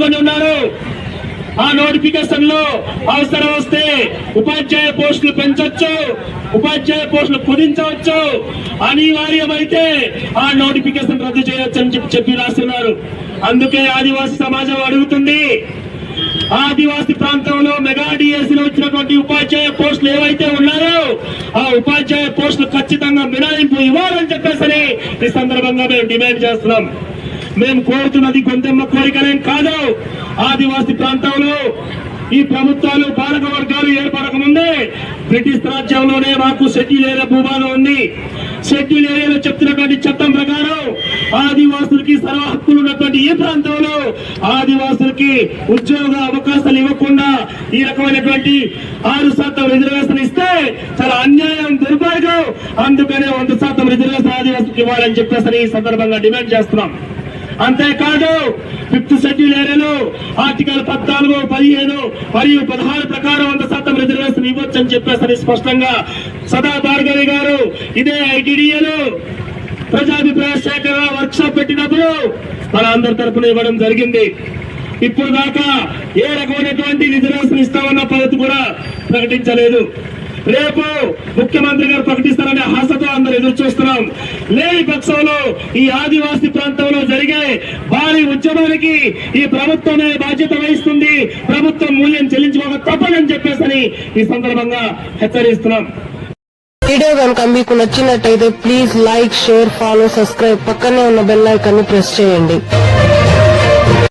పాల్గొని ఉన్నారు. ఆ నోటిఫికేషన్లో అవసరం వస్తే ఉపాధ్యాయ పోస్టులు పెంచొచ్చు ఉపాధ్యాయ పోస్టులు కుదించవచ్చు. అనివార్యమైతే ఆ నోటిఫికేషన్ రద్దు చేయొచ్చు అని చెప్పి చెప్పి రాస్తున్నారు. అందుకే ఆదివాసీ సమాజం అడుగుతుంది. ఆదివాసీ ప్రాంతంలో మెగా డిఎస్సీలో వచ్చినటువంటి ఉపాధ్యాయ పోస్టులు ఏవైతే ఉన్నారో ఆ ఉపాధ్యాయ పోస్టులు ఖచ్చితంగా మినహాయింపు ఇవ్వాలని చెప్పేసి ఈ సందర్భంగా మేము డిమాండ్ చేస్తున్నాం. మేము కోరుతున్నది కొంతమ్మ కోరికలేం కాదు. ఆదివాసీ ప్రాంతంలో ఈ ప్రభుత్వాలు పాలక వర్గాలు ఏర్పడక ముందే బ్రిటిష్ రాజ్యంలోనే మాకు షెడ్యూల్ ఏరియా భూభాగం ఉంది. షెడ్యూల్ ఏరియాలో చెప్తున్నటువంటి చట్టం ప్రకారం ఆదివాసులకి సర్వ హక్కులు ఉన్నటువంటి ఈ ప్రాంతంలో ఆదివాసులకి ఉద్యోగ అవకాశాలు ఇవ్వకుండా ఈ రకమైనటువంటి ఆరు శాతం రిజర్వేషన్ ఇస్తే చాలా అన్యాయం దుర్భాగ్యం అందుకనే వంద శాతం రిజర్వేషన్ ఆదివాసులకు ఇవ్వాలని చెప్పేసి ఈ సందర్భంగా డిమాండ్ చేస్తున్నాం. అంతేకాదు ఫిఫ్త్ షెడ్యూల్ ఏరియాలో ఆర్టికల్ పద్నాలుగు పదిహేను మరియు పదహారు ప్రకారం వంద శాతం రిజర్వేషన్ ఇవ్వచ్చు అని స్పష్టంగా సదా భార్గవి గారు ఇదే ఐటీడీఏలో ప్రజాభిప్రాయ సేకరణ వర్క్ షాప్ పెట్టినప్పుడు మన అందరి తరఫున ఇవ్వడం జరిగింది. ఇప్పుడు దాకా ఏ రకమైనటువంటి రిజర్వేషన్ ఇస్తామన్న పద్ధతి కూడా ప్రకటించలేదు. రేపు ముఖ్యమంత్రి గారు ప్రకటిస్తారనే ఆశతో అందరూ ఎదురు చూస్తున్నాం. లేని పక్షంలో ఈ ఆదివాసీ ప్రాంతంలో జరిగే భారీ ఉద్యమానికి ఈ ప్రభుత్వమే బాధ్యత వహిస్తుంది. ప్రభుత్వం మూల్యం చెల్లించుకోక తప్పదని చెప్పేసి ఈ సందర్భంగా హెచ్చరిస్తున్నాం. వీడియో కనుక మీకు నచ్చినట్టయితే please like share follow subscribe పక్కనే ఉన్న బెల్ ఐకాన్ ప్రెస్ చేయండి.